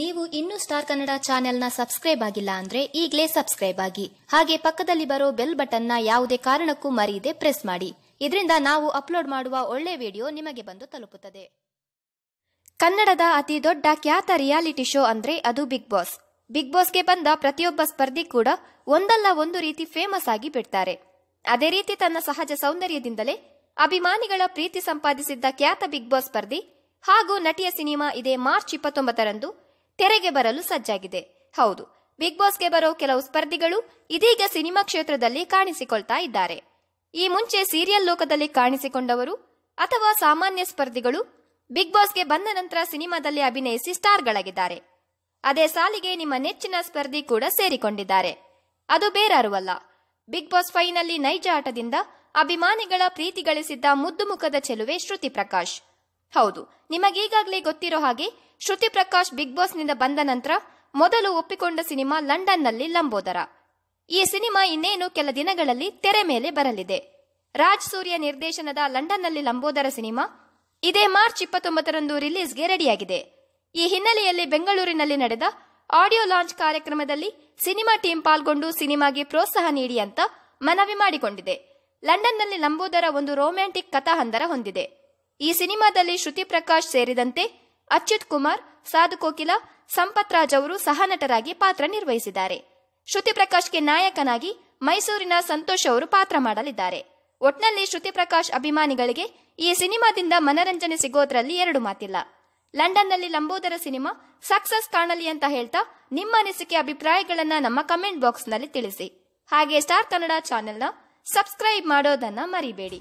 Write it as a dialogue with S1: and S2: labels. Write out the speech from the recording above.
S1: ನೀವು ಇನ್ನೂ ಸ್ಟಾರ್ ಕನ್ನಡ ಚಾನೆಲ್ನ ಸಬ್ಸ್ಕ್ರೈಬ್ ಆಗಿಲ್ಲ ಅಂದ್ರೆ ಈಗಲೇ ಸಬ್ಸ್ಕ್ರೈಬ್ ಆಗಿ. ಹಾಗೆ ಪಕ್ಕದಲ್ಲಿ ಬರೋ ಬೆಲ್ ಬಟನ್ನ ಯಾವುದೇ ಕಾರಣಕ್ಕೂ ಮರೆಯದೆ ಪ್ರೆಸ್ ಮಾಡಿ. ಇದರಿಂದ ನಾವು ಅಪ್ಲೋಡ್ ಮಾಡುವ ಒಳ್ಳೆ ವಿಡಿಯೋ ನಿಮಗೆ ಬಂದು ತಲುಪುತ್ತದೆ. ಕನ್ನಡದ ಅತಿ ದೊಡ್ಡ ಖ್ಯಾತ ರಿಯಾಲಿಟಿ ಶೋ ಅಂದ್ರೆ ಅದು ಬಿಗ್ ಬಾಸ್. ಬಿಗ್ ಬಾಸ್ಗೆ ಬಂದ ಪ್ರತಿಯೊಬ್ಬ ಸ್ಪರ್ಧಿ ಕೂಡ ಒಂದಲ್ಲ ಒಂದು ರೀತಿ ಫೇಮಸ್ ಆಗಿ ಬಿಡ್ತಾರೆ. ಅದೇ ರೀತಿ ತನ್ನ ಸಹಜ ಸೌಂದರ್ಯದಿಂದಲೇ ಅಭಿಮಾನಿಗಳ ಪ್ರೀತಿ ಸಂಪಾದಿಸಿದ್ದ ಖ್ಯಾತ ಬಿಗ್ ಬಾಸ್ ಸ್ಪರ್ಧಿ ಹಾಗೂ ನಟಿಯ ಸಿನಿಮಾ ಇದೇ ಮಾರ್ಚ್ ಇಪ್ಪತ್ತೊಂಬತ್ತರಂದು ತೆರೆಗೆ ಬರಲು ಸಜ್ಜಾಗಿದೆ. ಹೌದು, ಬಿಗ್ ಬಾಸ್ಗೆ ಬರೋ ಕೆಲವು ಸ್ಪರ್ಧಿಗಳು ಇದೀಗ ಸಿನಿಮಾ ಕ್ಷೇತ್ರದಲ್ಲಿ ಕಾಣಿಸಿಕೊಳ್ತಾ ಇದ್ದಾರೆ. ಈ ಮುಂಚೆ ಸೀರಿಯಲ್ ಲೋಕದಲ್ಲಿ ಕಾಣಿಸಿಕೊಂಡವರು ಅಥವಾ ಸಾಮಾನ್ಯ ಸ್ಪರ್ಧಿಗಳು ಬಿಗ್ ಬಾಸ್ಗೆ ಬಂದ ನಂತರ ಸಿನಿಮಾದಲ್ಲಿ ಅಭಿನಯಿಸಿ ಸ್ಟಾರ್ಗಳಾಗಿದ್ದಾರೆ. ಅದೇ ಸಾಲಿಗೆ ನಿಮ್ಮ ನೆಚ್ಚಿನ ಸ್ಪರ್ಧಿ ಕೂಡ ಸೇರಿಕೊಂಡಿದ್ದಾರೆ. ಅದು ಬೇರಾರುವಲ್ಲ. ಬಿಗ್ ಬಾಸ್ ಫೈನಲ್ಲಿ ನೈಜ ಆಟದಿಂದ ಅಭಿಮಾನಿಗಳ ಪ್ರೀತಿ ಗಳಿಸಿದ್ದ ಮುದ್ದು ಮುಖದ ಚೆಲುವೆ ಶ್ರುತಿ ಪ್ರಕಾಶ್. ಹೌದು, ನಿಮಗೀಗಾಗಲೇ ಗೊತ್ತಿರೋ ಹಾಗೆ ಶ್ರುತಿ ಪ್ರಕಾಶ್ ಬಿಗ್ ಬಾಸ್ನಿಂದ ಬಂದ ನಂತರ ಮೊದಲು ಒಪ್ಪಿಕೊಂಡ ಸಿನಿಮಾ ಲಂಡನ್ನಲ್ಲಿ ಲಂಬೋದರ. ಈ ಸಿನಿಮಾ ಇನ್ನೇನು ಕೆಲ ದಿನಗಳಲ್ಲಿ ತೆರೆ ಮೇಲೆ ಬರಲಿದೆ. ರಾಜ್ ಸೂರ್ಯ ನಿರ್ದೇಶನದ ಲಂಡನ್ನಲ್ಲಿ ಲಂಬೋದರ ಸಿನಿಮಾ ಇದೇ ಮಾರ್ಚ್ ಇಪ್ಪತ್ತೊಂಬತ್ತರಂದು ರಿಲೀಸ್ಗೆ ರೆಡಿಯಾಗಿದೆ. ಈ ಹಿನ್ನೆಲೆಯಲ್ಲಿ ಬೆಂಗಳೂರಿನಲ್ಲಿ ನಡೆದ ಆಡಿಯೋ ಲಾಂಚ್ ಕಾರ್ಯಕ್ರಮದಲ್ಲಿ ಸಿನಿಮಾ ಟೀಂ ಪಾಲ್ಗೊಂಡು ಸಿನಿಮಾಗೆ ಪ್ರೋತ್ಸಾಹ ನೀಡಿ ಅಂತ ಮನವಿ ಮಾಡಿಕೊಂಡಿದೆ. ಲಂಡನ್ನಲ್ಲಿ ಲಂಬೋದರ ಒಂದು ರೊಮ್ಯಾಂಟಿಕ್ ಕಥಾಹಂದರ ಹೊಂದಿದೆ. ಈ ಸಿನಿಮಾದಲ್ಲಿ ಶ್ರುತಿ ಪ್ರಕಾಶ್ ಸೇರಿದಂತೆ ಅಚ್ಯುತ್ ಕುಮಾರ್, ಸಾಧು ಕೋಕಿಲ, ಸಂಪತ್ ರಾಜ್ ಅವರು ಸಹನಟರಾಗಿ ಪಾತ್ರ ನಿರ್ವಹಿಸಿದ್ದಾರೆ. ಶ್ರುತಿ ಪ್ರಕಾಶ್ಗೆ ನಾಯಕನಾಗಿ ಮೈಸೂರಿನ ಸಂತೋಷ್ ಅವರು ಪಾತ್ರ ಮಾಡಲಿದ್ದಾರೆ. ಒಟ್ನಲ್ಲಿ ಶ್ರುತಿ ಪ್ರಕಾಶ್ ಅಭಿಮಾನಿಗಳಿಗೆ ಈ ಸಿನಿಮಾದಿಂದ ಮನರಂಜನೆ ಸಿಗೋದ್ರಲ್ಲಿ ಎರಡು ಮಾತಿಲ್ಲ. ಲಂಡನ್ನಲ್ಲಿ ಲಂಬೋದರ ಸಿನಿಮಾ ಸಕ್ಸಸ್ ಕಾಣಲಿ ಅಂತ ಹೇಳ್ತಾ ನಿಮ್ಮ ಅನಿಸಿಕೆ ಅಭಿಪ್ರಾಯಗಳನ್ನ ನಮ್ಮ ಕಮೆಂಟ್ ಬಾಕ್ಸ್ನಲ್ಲಿ ತಿಳಿಸಿ. ಹಾಗೆ ಸ್ಟಾರ್ ಕನ್ನಡ ಚಾನೆಲ್ನ ಸಬ್ಸ್ಕ್ರೈಬ್ ಮಾಡೋದನ್ನ ಮರಿಬೇಡಿ.